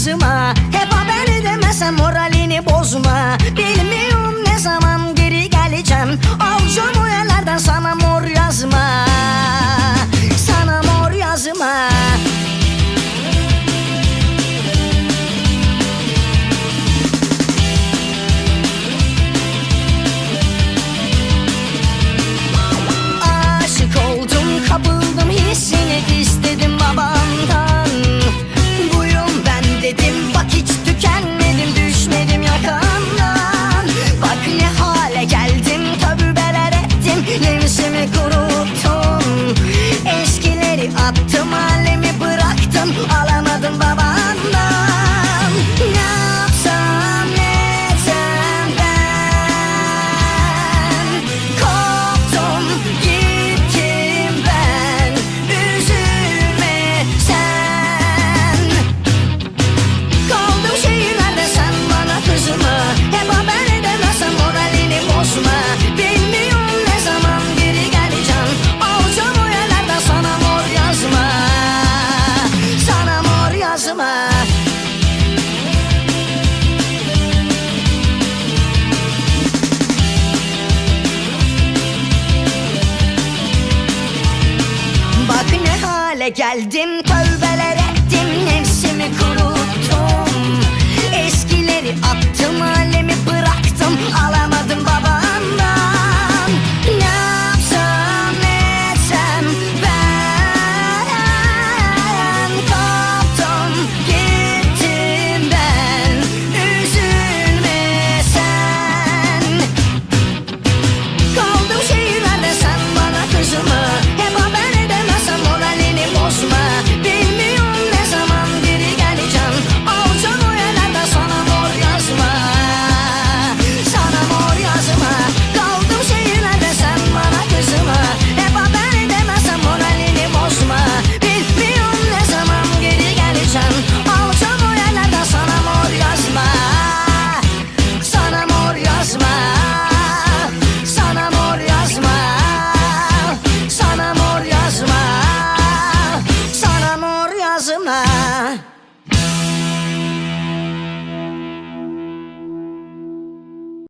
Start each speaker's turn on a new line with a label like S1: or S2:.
S1: kızıma. Hep haber edemezsem moralini bozma. Bilmiyorum ne zaman geri geleceğim. Alacağım o yerlerden sana mor yazma. Sana mor yazma. Leave başıma. Bak ne hale geldim.